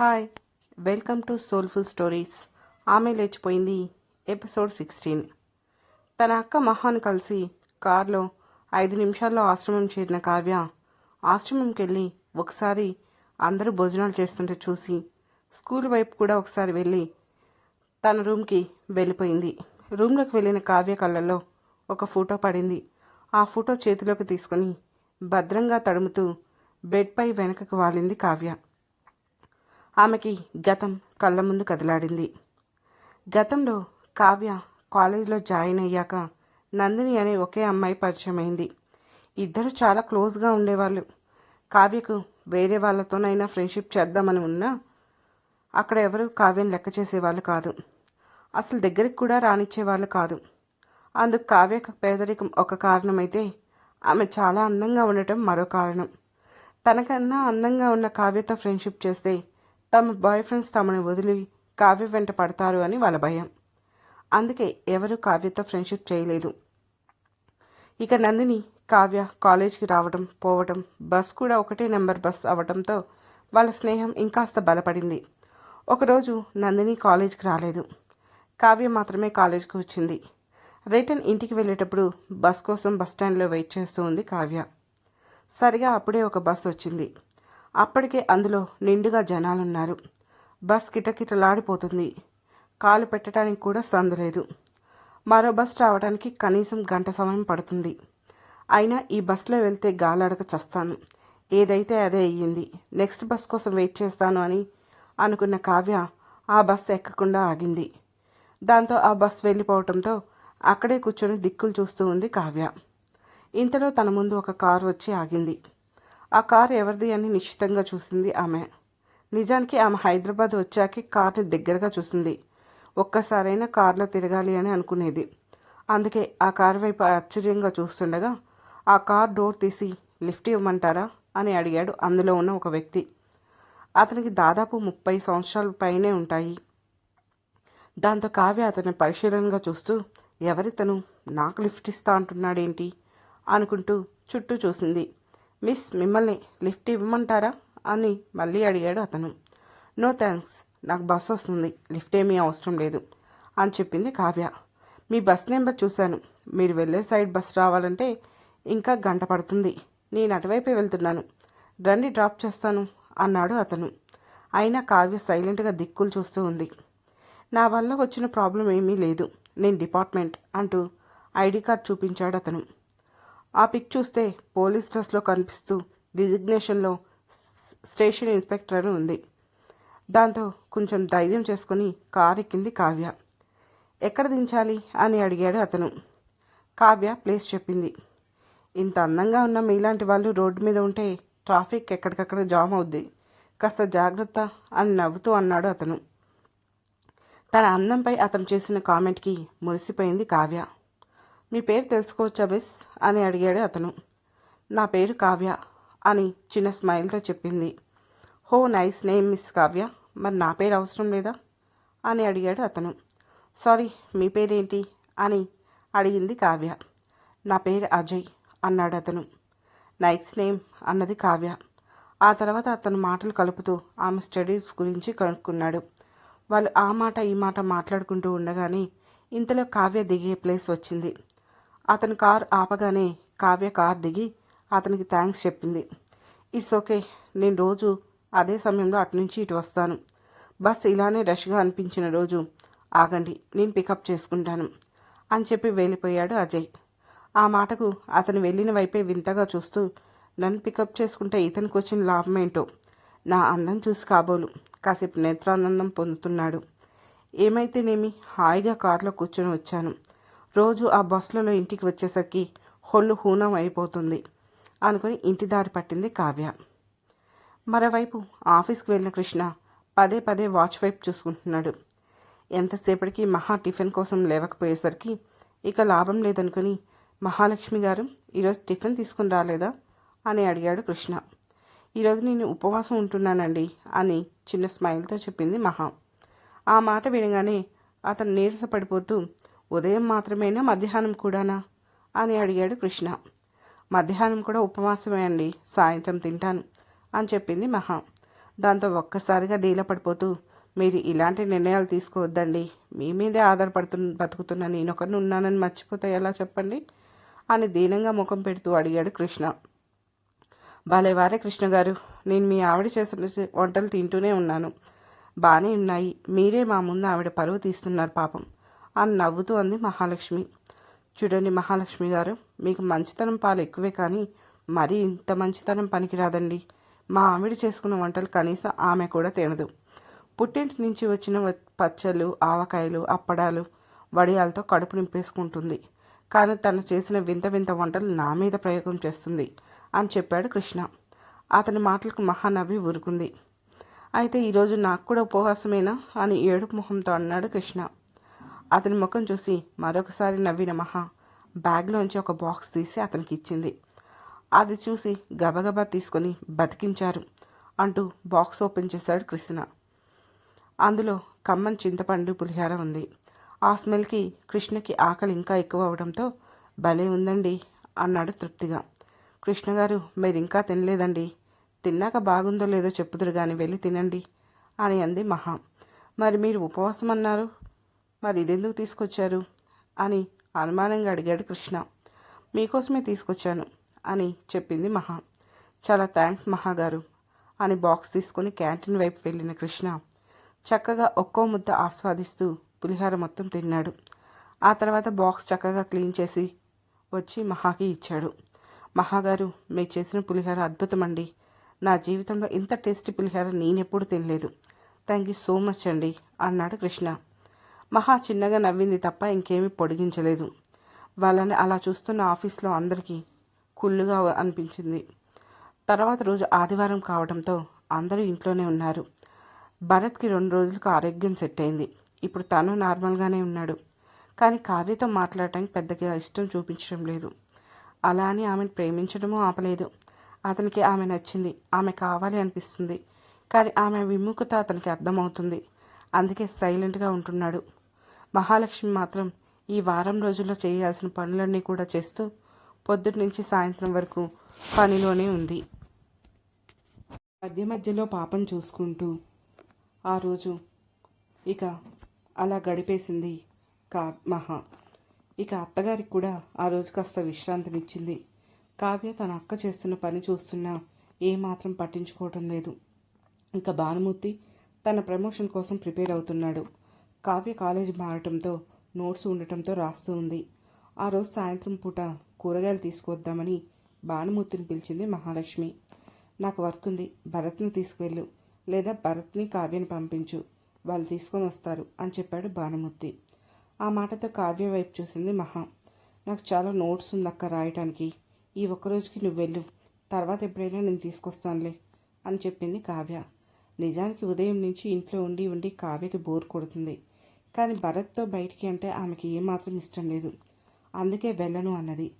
Hi welcome to soulful stories. ఆమె లేచిపోయింది episode sixteen. తన అక్క మహాను కలిసి కారులో ఐదు నిమిషాల్లో ఆశ్రమం చేరిన కావ్య ఆశ్రమంకి వెళ్ళి ఒకసారి అందరూ భోజనాలు చేస్తుంటే చూసి స్కూల్ వైపు కూడా ఒకసారి వెళ్ళి తన రూమ్కి వెళ్ళిపోయింది. రూమ్లోకి వెళ్ళిన కావ్య కళ్ళల్లో ఒక ఫోటో పడింది. ఆ ఫోటో చేతిలోకి తీసుకొని భద్రంగా తడుముతూ బెడ్పై వెనకకు వాలింది కావ్య. ఆమెకి గతం కళ్ళ ముందు కదలాడింది. గతంలో కావ్య కాలేజీలో జాయిన్ అయ్యాక నందిని అనే ఒకే అమ్మాయి పరిచయమైంది. ఇద్దరు చాలా క్లోజ్గా ఉండేవాళ్ళు. కావ్యకు వేరే వాళ్ళతోనైనా ఫ్రెండ్షిప్ చేద్దామని ఉన్నా అక్కడ ఎవరు కావ్యం లెక్క చేసేవాళ్ళు కాదు. అసలు దగ్గరికి కూడా రానిచ్చేవాళ్ళు కాదు. అందుకు కావ్య పేదరికం ఒక కారణమైతే ఆమె చాలా అందంగా ఉండటం మరో కారణం. తనకన్నా అందంగా ఉన్న కావ్యతో ఫ్రెండ్షిప్ చేస్తే తమ బాయ్ ఫ్రెండ్స్ తమని వదిలి కావ్య వెంట పడతారు అని వాళ్ళ భయం. అందుకే ఎవరు కావ్యతో ఫ్రెండ్షిప్ చేయలేదు. ఇక నందిని కావ్య కాలేజ్కి రావడం పోవడం బస్ కూడా ఒకటే నెంబర్ బస్ అవడంతో వాళ్ళ స్నేహం ఇంకాస్త బలపడింది. ఒకరోజు నందిని కాలేజ్కి రాలేదు. కావ్య మాత్రమే కాలేజ్కి వచ్చింది. రిటర్న్ ఇంటికి వెళ్ళేటప్పుడు బస్ కోసం బస్ స్టాండ్లో వెయిట్ చేస్తూ ఉంది కావ్య. సరిగా అప్పుడే ఒక బస్ వచ్చింది. అప్పటికే అందులో నిండుగా జనాలున్నారు. బస్ కిటకిటలాడిపోతుంది. కాలు పెట్టడానికి కూడా సందు లేదు. మరో బస్ రావడానికి కనీసం గంట సమయం పడుతుంది. అయినా ఈ బస్సులో వెళ్తే గాలాడక చస్తాను. ఏదైతే అదే అయ్యింది. నెక్స్ట్ బస్ కోసం వెయిట్ చేస్తాను అని అనుకున్న కావ్య ఆ బస్ ఎక్కకుండా ఆగింది. దాంతో ఆ బస్ వెళ్ళిపోవటంతో అక్కడే కూర్చొని దిక్కులు చూస్తూ ఉంది కావ్య. ఇంతలో తన ముందు ఒక కారు వచ్చి ఆగింది. ఆ కార్ ఎవరిది అని నిశ్చితంగా చూసింది ఆమె. నిజానికి ఆమె హైదరాబాద్ వచ్చాక కార్ని దగ్గరగా చూసింది. ఒక్కసారైనా కారులో తిరగాలి అని అనుకునేది. అందుకే ఆ కారు వైపు ఆశ్చర్యంగా చూస్తుండగా ఆ కార్ డోర్ తీసి లిఫ్ట్ ఇవ్వమంటారా? అని అడిగాడు అందులో ఉన్న ఒక వ్యక్తి. అతనికి దాదాపు ముప్పై సంవత్సరాల పైనే ఉంటాయి. దాంతో కావ్య అతన్ని పరిశీలనగా చూస్తూ ఎవరితను? నాకు లిఫ్ట్ ఇస్తా అంటున్నాడేంటి? అనుకుంటూ చుట్టూ చూసింది. మిస్ మిమ్మల్ని లిఫ్ట్ ఇవ్వమంటారా? అని మళ్ళీ అడిగాడు అతను. నో థ్యాంక్స్ నాకు బస్ వస్తుంది. లిఫ్ట్ ఏమీ అవసరం లేదు అని చెప్పింది కావ్య. మీ బస్ నెంబర్ చూశాను. మీరు వెళ్ళే సైడ్ బస్ రావాలంటే ఇంకా గంట పడుతుంది. నేను అటువైపే వెళ్తున్నాను. రండి డ్రాప్ చేస్తాను అన్నాడు అతను. అయినా కావ్య సైలెంట్గా దిక్కులు చూస్తూ ఉంది. నా వల్ల వచ్చిన ప్రాబ్లం ఏమీ లేదు. నేను డిపార్ట్మెంట్ అంటూ ఐడి కార్డ్ చూపించాడు అతను. ఆ పిక్ చూస్తే పోలీస్ డ్రెస్లో కనిపిస్తూ డిజిగ్నేషన్లో స్టేషన్ ఇన్స్పెక్టర్ అని ఉంది. దాంతో కొంచెం ధైర్యం చేసుకుని కారు ఎక్కింది కావ్య. ఎక్కడ దించాలి? అని అడిగాడు అతను. కావ్య ప్లేస్ చెప్పింది. ఇంత అందంగా ఉన్న మీలాంటి వాళ్ళు రోడ్డు మీద ఉంటే ట్రాఫిక్ ఎక్కడికక్కడ జామ్ అవుద్ది. కాస్త జాగ్రత్త అని నవ్వుతూ అన్నాడు అతను. తన అందంపై అతను చేసిన కామెంట్కి మురిసిపోయింది కావ్య. మీ పేరు తెలుసుకోవచ్చా మిస్? అని అడిగాడు అతను. నా పేరు కావ్య అని చిన్న స్మైల్తో చెప్పింది. హో నైస్ నేమ్ మిస్ కావ్య. మరి నా పేరు అవసరం లేదా? అని అడిగాడు అతను. సారీ మీ పేరేంటి? అని అడిగింది కావ్య. నా పేరు అజయ్ అన్నాడు అతను. నైస్ నేమ్ అన్నది కావ్య. ఆ తర్వాత అతను మాటలు కలుపుతూ ఆమె స్టడీస్ గురించి కనుక్కున్నాడు. వాళ్ళు ఆ మాట ఈ మాట మాట్లాడుకుంటూ ఉండగానే ఇంతలో కావ్య దిగే ప్లేస్ వచ్చింది. అతని కార్ ఆపగానే కావ్య కార్ దిగి అతనికి థ్యాంక్స్ చెప్పింది. ఇట్స్ ఓకే నేను రోజు అదే సమయంలో అటు నుంచి ఇటు వస్తాను. బస్ ఇలానే రష్గా అనిపించిన రోజు ఆగండి నేను పికప్ చేసుకుంటాను అని చెప్పి వెళ్ళిపోయాడు అజయ్. ఆ మాటకు అతను వెళ్ళిన వైపే వింతగా చూస్తూ నన్ను పికప్ చేసుకుంటే ఇతనికి వచ్చిన లాభం ఏంటో? నా అందం చూసి కాబోలు కాసేపు నేత్రానందం పొందుతున్నాడు. ఏమైతేనేమి హాయిగా కారులో కూర్చొని వచ్చాను. రోజు ఆ బస్సులలో ఇంటికి వచ్చేసరికి హొల్లు హూనం అయిపోతుంది అనుకుని ఇంటి దారి పట్టింది కావ్య. మరోవైపు ఆఫీస్కి వెళ్ళిన కృష్ణ పదే పదే వాచ్ వైపు చూసుకుంటున్నాడు. ఎంతసేపటికి మహా టిఫిన్ కోసం లేవకపోయేసరికి ఇక లాభం లేదనుకుని మహాలక్ష్మి గారు ఈరోజు టిఫిన్ తీసుకుని రాలేదా? అని అడిగాడు కృష్ణ. ఈరోజు నేను ఉపవాసం ఉంటున్నానండి అని చిన్న స్మైల్తో చెప్పింది మహా. ఆ మాట వినగానే అతను నీరసపడిపోతూ ఉదయం మాత్రమేనా మధ్యాహ్నం కూడానా? అని అడిగాడు కృష్ణ. మధ్యాహ్నం కూడా ఉపవాసమే అండి సాయంత్రం తింటాను అని చెప్పింది మహా. దాంతో ఒక్కసారిగా డీల పడిపోతూ మీరు ఇలాంటి నిర్ణయాలు తీసుకోవద్దండి మీ మీదే ఆధారపడుతు బతుకుతున్న నేను ఒకరిని ఉన్నానని మర్చిపోతే ఎలా చెప్పండి? అని దీనంగా ముఖం పెడుతూ అడిగాడు కృష్ణ. భలేవారే కృష్ణ గారు నేను మీ ఆవిడ చేసిన వంటలు తింటూనే ఉన్నాను. బాగానే ఉన్నాయి మీరే మా ముందు ఆవిడ పరువు తీస్తున్నారు పాపం. అని నవ్వుతూ అంది మహాలక్ష్మి. చూడండి మహాలక్ష్మి గారు మీకు మంచితనం పాలు ఎక్కువే కానీ మరీ ఇంత మంచితనం పనికిరాదండి. మా ఆవిడ చేసుకున్న వంటలు కనీసం ఆమె కూడా తినదు. పుట్టింటి నుంచి వచ్చిన పచ్చళ్ళు ఆవకాయలు అప్పడాలు వడియాలతో కడుపు నింపేసుకుంటుంది. కానీ తను చేసిన వింత వింత వంటలు నా మీద ప్రయోగం చేస్తుంది అని చెప్పాడు కృష్ణ. అతని మాటలకు మహానవ్వి ఊరుకుంది. అయితే ఈరోజు నాకు కూడా ఉపవాసమేనా అని ఏడుపు మొహంతో అన్నాడు కృష్ణ. అతని ముఖం చూసి మరొకసారి నవ్విన మహా బ్యాగ్లోంచి ఒక బాక్స్ తీసి అతనికి ఇచ్చింది. అది చూసి గబగబా తీసుకొని బతికించారు అంటూ బాక్స్ ఓపెన్ చేశాడు కృష్ణ. అందులో కమ్మన్ చింతపండు పులిహార ఉంది. ఆ స్మెల్కి కృష్ణకి ఆకలి ఇంకా ఎక్కువ అవడంతో భలే ఉందండి అన్నాడు తృప్తిగా. కృష్ణ గారు మీరు ఇంకా తినలేదండి. తిన్నాక బాగుందో లేదో చెప్పుదురు కానీ వెళ్ళి తినండి అని అంది మహా. మరి మీరు ఉపవాసం అన్నారు మరి ఇదెందుకు తీసుకొచ్చారు? అని అనుమానంగా అడిగాడు కృష్ణ. మీకోసమే తీసుకొచ్చాను అని చెప్పింది మహా. చాలా థ్యాంక్స్ మహాగారు అని బాక్స్ తీసుకొని క్యాంటీన్ వైపు వెళ్ళిన కృష్ణ చక్కగా ఒక్కో ముద్ద ఆస్వాదిస్తూ పులిహార మొత్తం తిన్నాడు. ఆ తర్వాత బాక్స్ చక్కగా క్లీన్ చేసి వచ్చి మహాకి ఇచ్చాడు. మహాగారు మీరు చేసిన పులిహార అద్భుతమండి నా జీవితంలో ఇంత టేస్టీ పులిహార నేనెప్పుడు తినలేదు. థ్యాంక్ యూ సో మచ్ అండి అన్నాడు కృష్ణ. మహా చిన్నగా నవ్వింది తప్ప ఇంకేమీ పొడిగించలేదు. వాళ్ళని అలా చూస్తున్న ఆఫీస్లో అందరికీ కుళ్ళుగా అనిపించింది. తర్వాత రోజు ఆదివారం కావడంతో అందరూ ఇంట్లోనే ఉన్నారు. భరత్కి రెండు రోజులకు ఆరోగ్యం సెట్ అయింది. ఇప్పుడు తను నార్మల్గానే ఉన్నాడు. కానీ కావ్యతో మాట్లాడటానికి పెద్దగా ఇష్టం చూపించడం లేదు. అలా అని ఆమెను ప్రేమించడమూ ఆపలేదు. అతనికి ఆమె నచ్చింది. ఆమె కావాలి అనిపిస్తుంది. కానీ ఆమె విముఖత అతనికి అర్థమవుతుంది. అందుకే సైలెంట్గా ఉంటున్నాడు. మహాలక్ష్మి మాత్రం ఈ వారం రోజుల్లో చేయాల్సిన పనులన్నీ కూడా చేస్తూ పొద్దుటి నుంచి సాయంత్రం వరకు పనిలోనే ఉంది. మధ్య మధ్యలో పాపం చూసుకుంటూ ఆ రోజు ఇక అలా గడిపేసింది కా మహా ఇక అత్తగారికి కూడా ఆ రోజు కాస్త విశ్రాంతినిచ్చింది. కావ్య తన అక్క చేస్తున్న పని చూస్తున్నా ఏమాత్రం పట్టించుకోవటం లేదు. ఇక భానుమూర్తి తన ప్రమోషన్ కోసం ప్రిపేర్ అవుతున్నాడు. కావ్య కాలేజ్ మారటంతో నోట్స్ ఉండటంతో రాస్తూ ఉంది. ఆ రోజు సాయంత్రం పూట కూరగాయలు తీసుకొద్దామని భానుమూర్తిని పిలిచింది మహాలక్ష్మి. నాకు వర్క్ ఉంది భరత్ని తీసుకువెళ్ళు లేదా భరత్ని కావ్యని పంపించు వాళ్ళు తీసుకొని వస్తారు అని చెప్పాడు భానుమూర్తి. ఆ మాటతో కావ్య వైపు చూసింది మహా. నాకు చాలా నోట్స్ ఉంది అక్క రాయటానికి ఈ ఒక్క రోజుకి నువ్వు వెళ్ళు తర్వాత ఎప్పుడైనా నేను తీసుకొస్తానులే అని చెప్పింది కావ్య. నిజానికి ఉదయం నుంచి ఇంట్లో ఉండి ఉండి కావ్యకి బోర్ కొడుతుంది. కానీ భరత్తో బయటికి అంటే ఆమెకి ఏమాత్రం ఇష్టం లేదు. అందుకే వెళ్ళను అన్నది.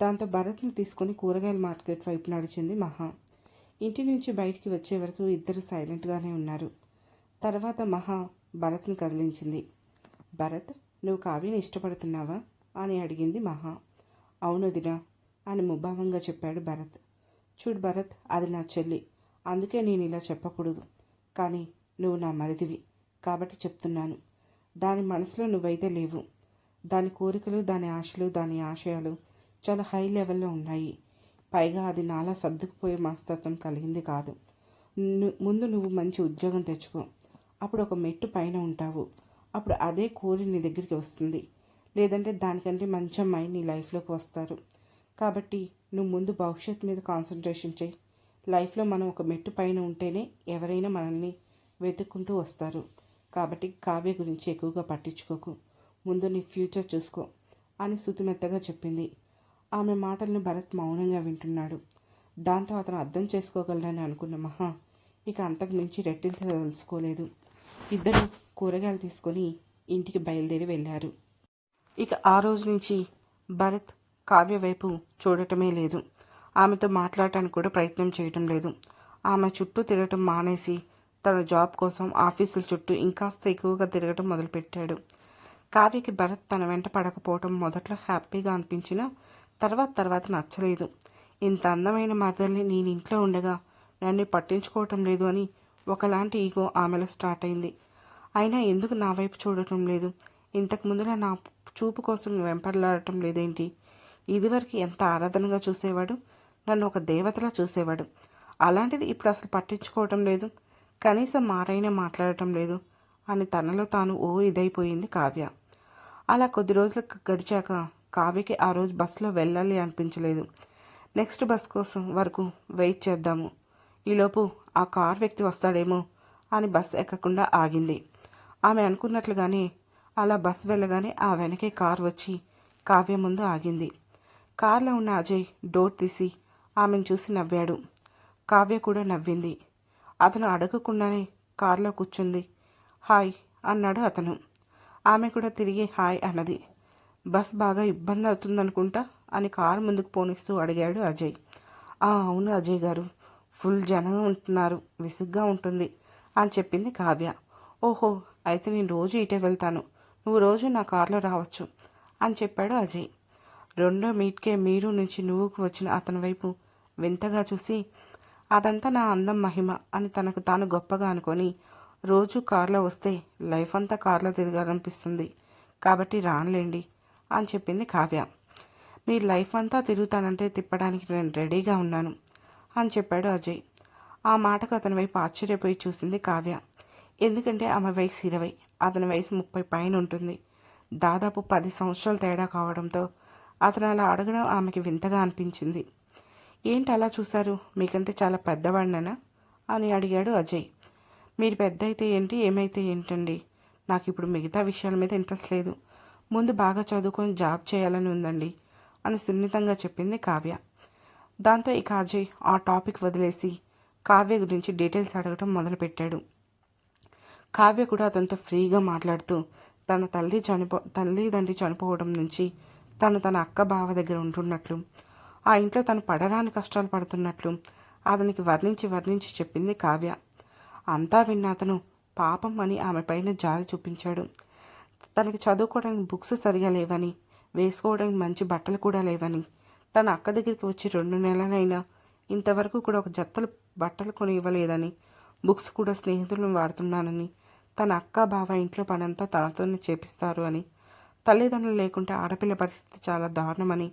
దాంతో భరత్ని తీసుకొని కూరగాయల మార్కెట్ వైపు నడిచింది మహా. ఇంటి నుంచి బయటికి వచ్చే వరకు ఇద్దరు సైలెంట్గానే ఉన్నారు. తర్వాత మహా భరత్ని కదిలించింది. భరత్ నువ్వు కావ్యని ఇష్టపడుతున్నావా? అని అడిగింది మహా. అవునదినా అని ముభావంగా చెప్పాడు భరత్. చూడు భరత్ అది నా చెల్లి. అందుకే నేను ఇలా చెప్పకూడదు. కానీ నువ్వు నా మరిదివి. కాబట్టి చెప్తున్నాను. దాని మనసులో నువ్వైతే లేవు. దాని కోరికలు దాని ఆశలు దాని ఆశయాలు చాలా హై లెవెల్లో ఉన్నాయి. పైగా అది నాలా సర్దుకుపోయే మనస్తత్వం కలిగింది కాదు. ముందు నువ్వు మంచి ఉద్యోగం తెచ్చుకో. అప్పుడు ఒక మెట్టు పైన ఉంటావు. అప్పుడు అదే కోరి నీ దగ్గరికి వస్తుంది. లేదంటే దానికంటే మంచి అమ్మాయి నీ లైఫ్లోకి వస్తారు. కాబట్టి నువ్వు ముందు భవిష్యత్తు మీద కాన్సన్ట్రేషన్ చేయి. లైఫ్లో మనం ఒక మెట్టు పైన ఉంటేనే ఎవరైనా మనల్ని వెతుక్కుంటూ వస్తారు. కాబట్టి కావ్య గురించి ఎక్కువగా పట్టించుకోకు. ముందు నీ ఫ్యూచర్ చూసుకో అని సుతిమెత్తగా చెప్పింది. ఆమె మాటలను భరత్ మౌనంగా వింటున్నాడు. దాంతో అతను అర్థం చేసుకోగలడని అనుకున్న మహా ఇక అంతకు మించి రెట్టించదలుచుకోలేదు ఇద్దరు కూరగాయలు తీసుకొని ఇంటికి బయలుదేరి వెళ్ళారు. ఇక ఆ రోజు నుంచి భరత్ కావ్య వైపు చూడటమే లేదు. ఆమెతో మాట్లాడటానికి కూడా ప్రయత్నం చేయటం లేదు. ఆమె చుట్టూ తిరగటం మానేసి తన జాబ్ కోసం ఆఫీసుల చుట్టూ ఇంకాస్త ఎక్కువగా తిరగటం మొదలుపెట్టాడు. కావ్యకి భరత్ తన వెంట పడకపోవటం మొదట్లో హ్యాపీగా అనిపించినా తర్వాత తర్వాత నచ్చలేదు. ఇంత అందమైన మదర్ని నేను ఇంట్లో ఉండగా నన్ను పట్టించుకోవటం లేదు అని ఒకలాంటి ఈగో ఆమెలో స్టార్ట్ అయింది. అయినా ఎందుకు నా వైపు చూడటం లేదు? ఇంతకు ముందులా నా చూపు కోసం వెంపడలాడటం లేదేంటి? ఇదివరకు ఎంత ఆరాధనగా చూసేవాడు? నన్ను ఒక దేవతలా చూసేవాడు. అలాంటిది ఇప్పుడు అసలు పట్టించుకోవటం లేదు. కనీసం మారైనా మాట్లాడటం లేదు అని తనలో తాను ఓ ఇదైపోయింది కావ్య. అలా కొద్ది రోజులు గడిచాక కావ్యకి ఆ రోజు బస్సులో వెళ్ళాలి అనిపించలేదు. నెక్స్ట్ బస్ కోసం వరకు వెయిట్ చేద్దాము. ఈలోపు ఆ కార్ వ్యక్తి వస్తాడేమో అని బస్ ఎక్కకుండా ఆగింది. ఆమె అనుకున్నట్లుగానే అలా బస్ వెళ్ళగానే ఆ వెనకే కార్ వచ్చి కావ్య ముందు ఆగింది. కార్లో ఉన్న అజయ్ డోర్ తీసి ఆమెను చూసి నవ్వాడు. కావ్య కూడా నవ్వింది. అతను అడగకుండానే కారులో కూర్చుంది. హాయ్ అన్నాడు అతను. ఆమె కూడా తిరిగి హాయ్ అన్నది. బస్ బాగా ఇబ్బంది అవుతుందనుకుంటా అని కారు ముందుకు పోనిస్తూ అడిగాడు అజయ్. ఆ అవును అజయ్ గారు. ఫుల్ జనం ఉంటున్నారు. విసుగ్గా ఉంటుంది అని చెప్పింది కావ్య. ఓహో అయితే నేను రోజు ఇటే వెళ్తాను. నువ్వు రోజు నా కారులో రావచ్చు అని చెప్పాడు అజయ్. రెండో మీట్కే మీరు నుంచి నువ్వుకు వచ్చిన అతని వైపు వింతగా చూసి అదంతా నా అందం మహిమ అని తనకు తాను గొప్పగా అనుకొని రోజు కారులో వస్తే లైఫ్ అంతా కారులో తిరగాలనిపిస్తుంది. కాబట్టి రానులేండి అని చెప్పింది కావ్య. మీ లైఫ్ అంతా తిరుగుతానంటే తిప్పడానికి నేను రెడీగా ఉన్నాను అని చెప్పాడు అజయ్. ఆ మాటకు అతని వైపు ఆశ్చర్యపోయి చూసింది కావ్య. ఎందుకంటే ఆమె వయసు ఇరవై అతని వయసు ముప్పై పైన ఉంటుంది. దాదాపు పది సంవత్సరాల తేడా కావడంతో అతను అలా అడగడం ఆమెకి వింతగా అనిపించింది. ఏంటి అలా చూశారు? మీకంటే చాలా పెద్దవాడిననా? అని అడిగాడు అజయ్. మీరు పెద్ద అయితే ఏంటి ఏమైతే ఏంటండి? నాకు ఇప్పుడు మిగతా విషయాల మీద ఇంట్రెస్ట్ లేదు. ముందు బాగా చదువుకొని జాబ్ చేయాలని ఉందండి అని సున్నితంగా చెప్పింది కావ్య. దాంతో ఇక అజయ్ ఆ టాపిక్ వదిలేసి కావ్య గురించి డీటెయిల్స్ అడగటం మొదలుపెట్టాడు. కావ్య కూడా అతనితో ఫ్రీగా మాట్లాడుతూ తన తల్లి చనిపో తల్లిదండ్రి చనిపోవడం నుంచి తను తన అక్క బావ దగ్గర ఉంటున్నట్లు ఆ ఇంట్లో తను పడరాని కష్టాలు పడుతున్నట్లు అతనికి వర్ణించి వర్ణించి చెప్పింది కావ్య. అంతా విన్న అతను పాపం అని ఆమె పైన జాలి చూపించాడు. తనకి చదువుకోవడానికి బుక్స్ సరిగా లేవని వేసుకోవడానికి మంచి బట్టలు కూడా లేవని తన అక్క దగ్గరికి వచ్చి రెండు నెలలైనా ఇంతవరకు కూడా ఒక జత్తలు బట్టలు కొని ఇవ్వలేదని బుక్స్ కూడా స్నేహితులను వాడుతున్నానని తన అక్క బావ ఇంట్లో పనంతా తనతోనే చేపిస్తారు అని తల్లిదండ్రులు లేకుంటే ఆడపిల్ల పరిస్థితి చాలా దారుణమని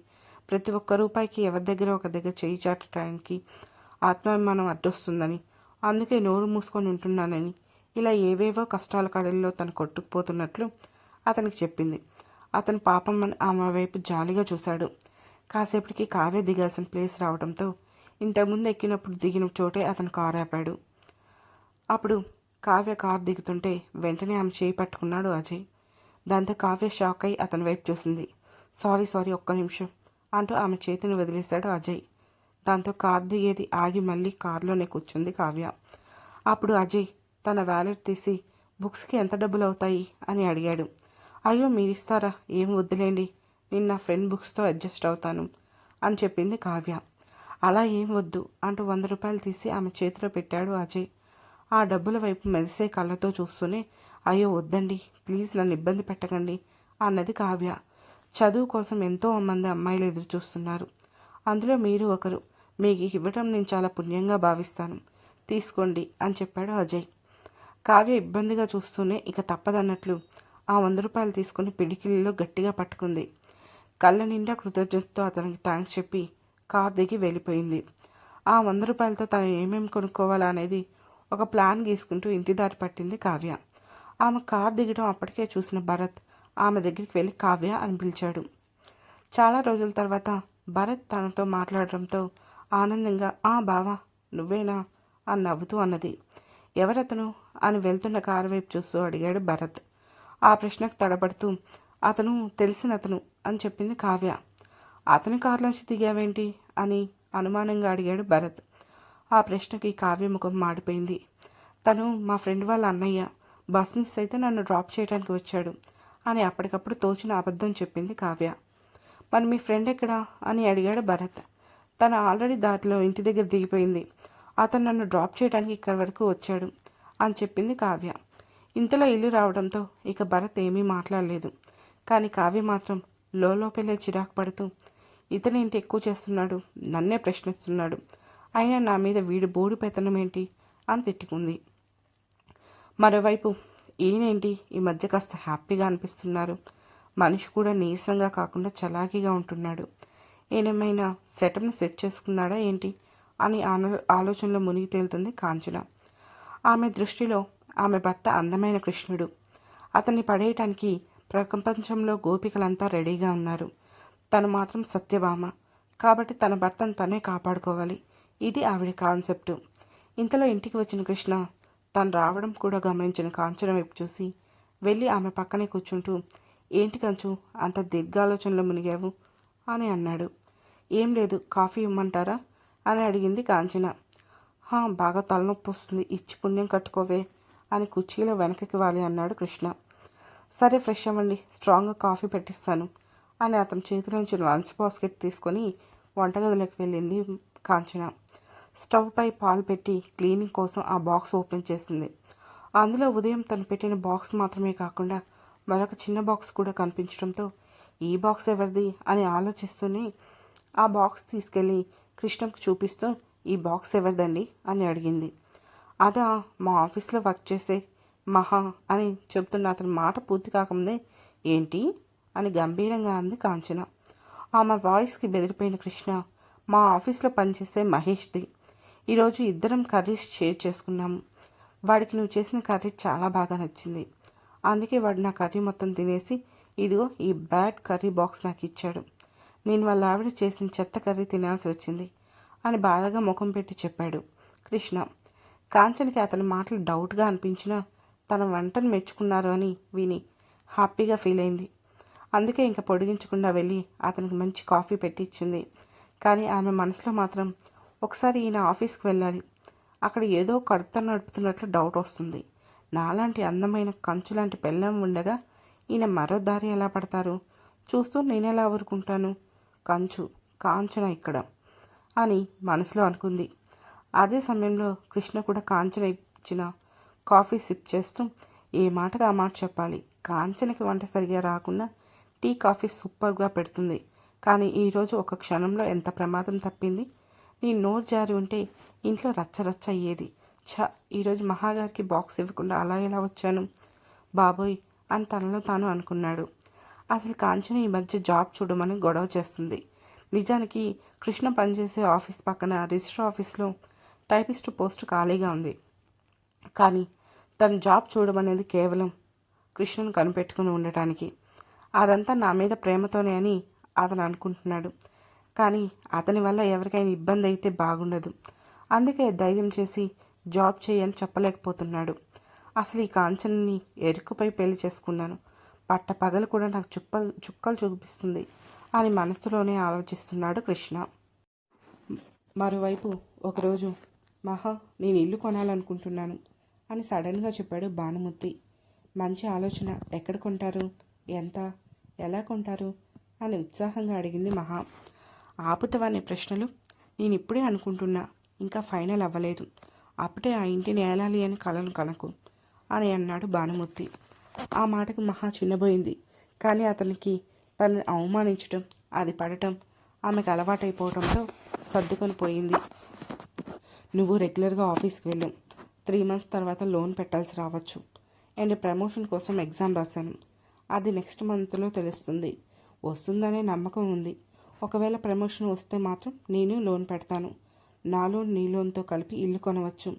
ప్రతి ఒక్క రూపాయికి ఎవరి దగ్గర ఒక దగ్గర చేయి చాటటానికి ఆత్మాభిమానం అడ్డొస్తుందని అందుకే నోరు మూసుకొని ఉంటున్నానని ఇలా ఏవేవో కష్టాల కడల్లో తను కొట్టుకుపోతున్నట్లు అతనికి చెప్పింది. అతను పాపం ఆమె వైపు జాలిగా చూశాడు. కాసేపటికి కావే దిగాల్సిన ప్లేస్ రావడంతో ఇంతకుముందు ఎక్కినప్పుడు దిగిన చోటే అతను కారు ఆపాడు. అప్పుడు కావ్య కారు దిగుతుంటే వెంటనే ఆమె చేయి పట్టుకున్నాడు అజయ్. దాంతో కావ్య షాక్ అయి అతని వైపు చూసింది. సారీ సారీ ఒక్క నిమిషం. అంటూ ఆమె చేతిని వదిలేశాడు అజయ్. దాంతో కార్ దిగేది ఆగి మళ్ళీ కారులోనే కూర్చుంది కావ్య. అప్పుడు అజయ్ తన వ్యాలెట్ తీసి బుక్స్కి ఎంత డబ్బులు అవుతాయి అని అడిగాడు. అయ్యో మీరు ఇస్తారా ఏం వద్దులేండి. నేను నా ఫ్రెండ్ బుక్స్తో అడ్జస్ట్ అవుతాను అని చెప్పింది కావ్య. అలా ఏం వద్దు అంటూ వంద రూపాయలు తీసి ఆమె చేతిలో పెట్టాడు అజయ్. ఆ డబ్బుల వైపు మెరిసే కళ్ళతో చూస్తూనే అయ్యో వద్దండి. ప్లీజ్ నన్ను ఇబ్బంది పెట్టకండి అన్నది కావ్య. చదువు కోసం ఎంతో మంది అమ్మాయిలు ఎదురు చూస్తున్నారు అందులో మీరు ఒకరు. మీకు ఇవ్వటం నేను చాలా పుణ్యంగా భావిస్తాను. తీసుకోండి అని చెప్పాడు అజయ్. కావ్య ఇబ్బందిగా చూస్తూనే ఇక తప్పదన్నట్లు ఆ వంద రూపాయలు తీసుకుని పిడికిలిలో గట్టిగా పట్టుకుంది. కళ్ళ నిండా కృతజ్ఞతతో అతనికి థ్యాంక్స్ చెప్పి కార్ దిగి వెళ్ళిపోయింది. ఆ వంద రూపాయలతో తను ఏమేమి కొనుక్కోవాలా అనేది ఒక ప్లాన్ గీసుకుంటూ ఇంటి దారి పట్టింది కావ్య. ఆమె కార్ దిగడం అప్పటికే చూసిన భరత్ ఆమె దగ్గరికి వెళ్ళి కావ్య అని పిలిచాడు. చాలా రోజుల తర్వాత భరత్ తనతో మాట్లాడడంతో ఆనందంగా ఆ బావా నువ్వేనా అని నవ్వుతూ అన్నది. ఎవరతను అని వెళ్తున్న కారు వైపు చూస్తూ అడిగాడు భరత్. ఆ ప్రశ్నకు తడబడుతూ అతను తెలిసిన అతను అని చెప్పింది కావ్య. అతని కారులోంచి దిగావేంటి అని అనుమానంగా అడిగాడు భరత్. ఆ ప్రశ్నకి కావ్య ముఖం మాడిపోయింది. తను మా ఫ్రెండ్ వాళ్ళ అన్నయ్య. బస్ మిస్ అయితే నన్ను డ్రాప్ చేయడానికి వచ్చాడు. అని అప్పటికప్పుడు తోచిన అబద్ధం చెప్పింది కావ్య. మరి మీ ఫ్రెండ్ ఎక్కడా? అని అడిగాడు భరత్. తను ఆల్రెడీ దారిలో ఇంటి దగ్గర దిగిపోయింది. అతను నన్ను డ్రాప్ చేయడానికి ఇక్కడి వరకు వచ్చాడు అని చెప్పింది కావ్య. ఇంతలో ఇల్లు రావడంతో ఇక భరత్ ఏమీ మాట్లాడలేదు. కానీ కావ్య మాత్రం లోపలే చిరాకు పడుతూ ఇతనేంటి ఎక్కువ చేస్తున్నాడు? నన్నే ప్రశ్నిస్తున్నాడు. అయినా నా మీద వీడు బోడి పెత్తనం ఏంటి? అని తిట్టుకుంది. మరోవైపు ఈయనేంటి? ఈ మధ్య కాస్త హ్యాపీగా అనిపిస్తున్నారు. మనిషి కూడా నీరసంగా కాకుండా చలాకీగా ఉంటున్నాడు. ఏనేమైనా సెటప్ను సెట్ చేసుకున్నాడా ఏంటి? అని ఆలోచనలో మునిగి తేలుతుంది కాంచన. ఆమె దృష్టిలో ఆమె భర్త అందమైన కృష్ణుడు. అతన్ని పడేయటానికి ప్రపంచంలో గోపికలంతా రెడీగా ఉన్నారు. తను మాత్రం సత్యభామ. కాబట్టి తన భర్తను తనే కాపాడుకోవాలి. ఇది ఆవిడ కాన్సెప్టు. ఇంతలో ఇంటికి వచ్చిన కృష్ణ తను రావడం కూడా గమనించిన కాంచన వైపు చూసి వెళ్ళి ఆమె పక్కనే కూర్చుంటూ ఏంటి కంచు అంత దీర్ఘాలోచనలో మునిగావు? అని అన్నాడు. ఏం లేదు కాఫీ ఇమ్మంటారా? అని అడిగింది కాంచన. "హా, బాగా తలనొప్పి వస్తుంది ఇచ్చి పుణ్యం కట్టుకోవే అని కుర్చీలో వెనకకి వాలి అన్నాడు కృష్ణ. సరే ఫ్రెష్ అవ్వండి స్ట్రాంగ్గా కాఫీ పెట్టిస్తాను అని అతని చేతిలోంచి లంచ్ బాస్కెట్ తీసుకొని వంటగదిలోకి వెళ్ళింది కాంచన. స్టవ్ పై పాలు పెట్టి క్లీనింగ్ కోసం ఆ బాక్స్ ఓపెన్ చేసింది. అందులో ఉదయం తను పెట్టిన బాక్స్ మాత్రమే కాకుండా మరొక చిన్న బాక్స్ కూడా కనిపించడంతో ఈ బాక్స్ ఎవరిది? అని ఆలోచిస్తూనే ఆ బాక్స్ తీసుకెళ్ళి కృష్ణకు చూపిస్తూ ఈ బాక్స్ ఎవరిదండి? అని అడిగింది. అదా మా ఆఫీస్లో వర్క్ చేసే మహా అని చెబుతున్న అతని మాట పూర్తి కాకముందే ఏంటి? అని గంభీరంగా అంది కాంచన. ఆమె వాయిస్కి బెదిరిపోయిన కృష్ణ మా ఆఫీస్లో పనిచేసే మహేష్ది. ఈరోజు ఇద్దరం కర్రీస్ షేర్ చేసుకున్నాము వాడికి నువ్వు చేసిన కర్రీ చాలా బాగా నచ్చింది. అందుకే వాడు నా కర్రీ మొత్తం తినేసి ఇదిగో ఈ బ్యాడ్ కర్రీ బాక్స్ నాకు ఇచ్చాడు. నేను వాళ్ళ ఆవిడ చేసిన చెత్త కర్రీ తినాల్సి వచ్చింది అని బాధగా ముఖం పెట్టి చెప్పాడు కృష్ణ. కాంచన్కి అతని మాటలు డౌట్గా అనిపించినా తన వంటను మెచ్చుకున్నారు అని విని హ్యాపీగా ఫీల్ అయింది. అందుకే ఇంకా పొడిగించకుండా వెళ్ళి అతనికి మంచి కాఫీ పెట్టి ఇచ్చింది. కానీ ఆమె మనసులో మాత్రం ఒకసారి ఈయన ఆఫీస్కి వెళ్ళాలి. అక్కడ ఏదో కడత నడుపుతున్నట్లు డౌట్ వస్తుంది. నాలాంటి అందమైన కంచు లాంటి పెళ్ళం ఉండగా ఈయన మరో దారి ఎలా పడతారు? చూస్తూ నేనెలా ఊరుకుంటాను? కంచు కాంచన ఇక్కడ అని మనసులో అనుకుంది. అదే సమయంలో కృష్ణ కూడా కాంచన ఇచ్చిన కాఫీ సిప్ చేస్తూ ఏ మాటగా ఆ మాట చెప్పాలి? కాంచనకి వంట సరిగా రాకుండా టీ కాఫీ సూపర్గా పెడుతుంది. కానీ ఈరోజు ఒక క్షణంలో ఎంత ప్రమాదం తప్పింది? నీ నోరు జారి ఉంటే ఇంట్లో రచ్చరచ్చ అయ్యేది. ఛ ఈరోజు మహాగారికి బాక్స్ ఇవ్వకుండా అలా ఎలా వచ్చాను? బాబోయ్ అని తనలో తాను అనుకున్నాడు. అసలు కాంచన ఈ మధ్య జాబ్ చూడమని గొడవ చేస్తుంది. నిజానికి కృష్ణ పనిచేసే ఆఫీస్ పక్కన రిజిస్టర్ ఆఫీస్లో టైపిస్ట్ పోస్ట్ ఖాళీగా ఉంది. కానీ తను జాబ్ చూడమనేది కేవలం కృష్ణను కనిపెట్టుకుని ఉండటానికి. అదంతా నా మీద ప్రేమతోనే అని అతను అనుకుంటున్నాడు. కానీ అతని వల్ల ఎవరికైనా ఇబ్బంది అయితే బాగుండదు. అందుకే ధైర్యం చేసి జాబ్ చేయని చెప్పలేకపోతున్నాడు. అసలు ఈ కాంచనని ఎరుకుపై పెళ్ళి చేసుకున్నాను. పట్ట పగలు కూడా నాకు చుక్కలు చుక్కలు చూపిస్తుంది అని మనసులోనే ఆలోచిస్తున్నాడు కృష్ణ. మరోవైపు ఒకరోజు మహా నేను ఇల్లు కొనాలనుకుంటున్నాను అని సడన్గా చెప్పాడు భానుమూర్తి. మంచి ఆలోచన. ఎక్కడ కొంటారు? ఎంత? ఎలా కొంటారు? అని ఉత్సాహంగా అడిగింది మహా. ఆపుతవనే ప్రశ్నలు? నేను ఇప్పుడే అనుకుంటున్నా ఇంకా ఫైనల్ అవ్వలేదు. అప్పుడే ఆ ఇంటిని ఏలాలి అని కలను కనకు అని అన్నాడు భానుమూర్తి. ఆ మాటకు మహా చిన్నబోయింది. కానీ అతనికి తనని అవమానించటం అది పడటం ఆమెకు అలవాటైపోవడంతో సర్దుకొని పోయింది. నువ్వు రెగ్యులర్గా ఆఫీస్కి వెళ్ళు. త్రీ మంత్స్ తర్వాత లోన్ పెట్టాల్సి రావచ్చు. అండ్ ప్రమోషన్ కోసం ఎగ్జామ్ రాశాను. అది నెక్స్ట్ మంత్లో తెలుస్తుంది. వస్తుందనే నమ్మకం ఉంది. ఒకవేళ ప్రమోషన్ వస్తే మాత్రం నేను లోన్ పెడతాను. నా లోన్ నీ లోన్తో కలిపి ఇల్లు కొనవచ్చు.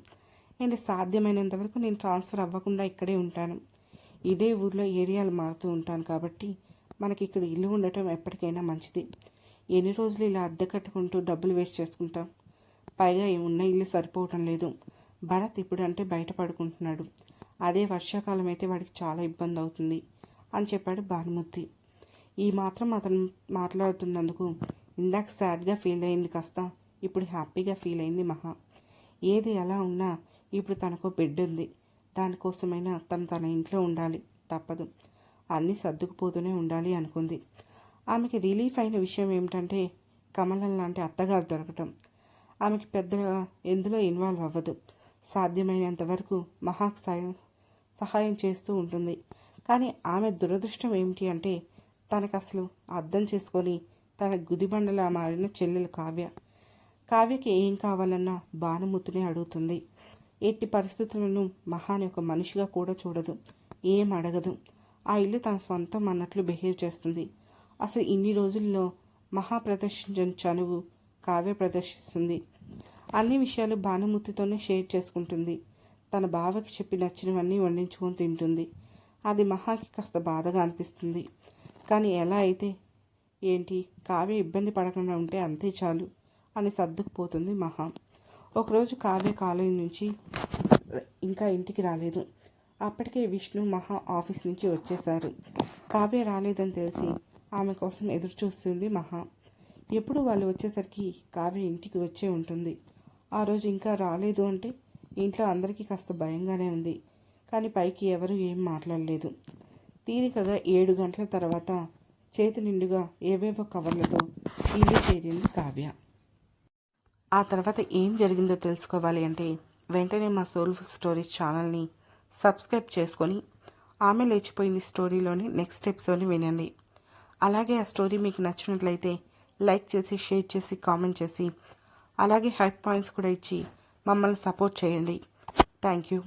అండ్ సాధ్యమైనంత వరకు నేను ట్రాన్స్ఫర్ అవ్వకుండా ఇక్కడే ఉంటాను. ఇదే ఊర్లో ఏరియాలు మారుతూ ఉంటాను కాబట్టి మనకి ఇక్కడ ఇల్లు ఉండటం ఎప్పటికైనా మంచిది. ఎన్ని రోజులు ఇలా అద్దె కట్టుకుంటూ డబ్బులు వేస్ట్ చేసుకుంటాం? పైగా ఉన్న ఇల్లు సరిపోవటం లేదు. భరత్ ఇప్పుడు అంటే బయట పడుకుంటున్నాడు అదే వర్షాకాలం అయితే వాడికి చాలా ఇబ్బంది అవుతుంది అని చెప్పాడు భానుమూర్తి. ఈ మాత్రం అతను మాట్లాడుతున్నందుకు ఇందాక సాడ్గా ఫీల్ అయింది కాస్త. ఇప్పుడు హ్యాపీగా ఫీల్ అయింది మహా. ఏది ఎలా ఉన్నా ఇప్పుడు తనకు బిడ్డ ఉంది దానికోసమైనా తను తన ఇంట్లో ఉండాలి. తప్పదు. అన్నీ సర్దుకుపోతూనే ఉండాలి అనుకుంది. ఆమెకి రిలీఫ్ అయిన విషయం ఏమిటంటే కమలం లాంటి అత్తగారు దొరకటం. ఆమెకి పెద్దగా ఎందులో ఇన్వాల్వ్ అవ్వదు. సాధ్యమైనంత వరకు మహాకు సాయం సహాయం చేస్తూ ఉంటుంది. కానీ ఆమె దురదృష్టం ఏమిటి అంటే తనకు అసలు అర్థం చేసుకొని తన గుదిబండలా మారిన చెల్లెలు కావ్య. కావ్యకి ఏం కావాలన్నా భానుమూర్తిని అడుగుతుంది. ఎట్టి పరిస్థితులను మహాని ఒక మనిషిగా కూడా చూడదు. ఏం అడగదు. ఆ ఇల్లు తన సొంతం అన్నట్లు బిహేవ్ చేస్తుంది. అసలు ఇన్ని రోజుల్లో మహా ప్రదర్శించిన చనువు కావ్య ప్రదర్శిస్తుంది. అన్ని విషయాలు భానుమూర్తితోనే షేర్ చేసుకుంటుంది. తన బావకి చెప్పి నచ్చినవన్నీ వండించుకొని తింటుంది. అది మహాకి కాస్త బాధగా అనిపిస్తుంది. కానీ ఎలా అయితే? ఏంటి? కావ్య ఇబ్బంది పడకుండా ఉంటే అంతే చాలు అని సర్దుకుపోతుంది మహా. ఒకరోజు కావ్య కాలేజీ నుంచి ఇంకా ఇంటికి రాలేదు. అప్పటికే విష్ణు మహా ఆఫీస్ నుంచి వచ్చేశారు. కావ్య రాలేదని తెలిసి ఆమె కోసం ఎదురు చూస్తుంది మహా. ఎప్పుడు వాళ్ళు వచ్చేసరికి కావ్య ఇంటికి వచ్చే ఉంటుంది. ఆ రోజు ఇంకా రాలేదు అంటే ఇంట్లో అందరికీ కాస్త భయంగానే ఉంది. కానీ పైకి ఎవరు ఏం మాట్లాడలేదు. తీరికగా ఏడు గంటల తర్వాత చేతి నిండుగా ఏవేవో కవర్లతో ఇల్లు చేరింది కావ్య. ఆ తర్వాత ఏం జరిగిందో తెలుసుకోవాలి అంటే వెంటనే మా సోల్ఫ్ స్టోరీస్ ఛానల్ని సబ్స్క్రైబ్ చేసుకొని ఆమె లేచిపోయింది స్టోరీలోని నెక్స్ట్ ఎపిసోడ్ని వినండి. అలాగే ఆ స్టోరీ మీకు నచ్చినట్లయితే లైక్ చేసి షేర్ చేసి కామెంట్ చేసి అలాగే హైప్ పాయింట్స్ కూడా ఇచ్చి మమ్మల్ని సపోర్ట్ చేయండి. Thank you.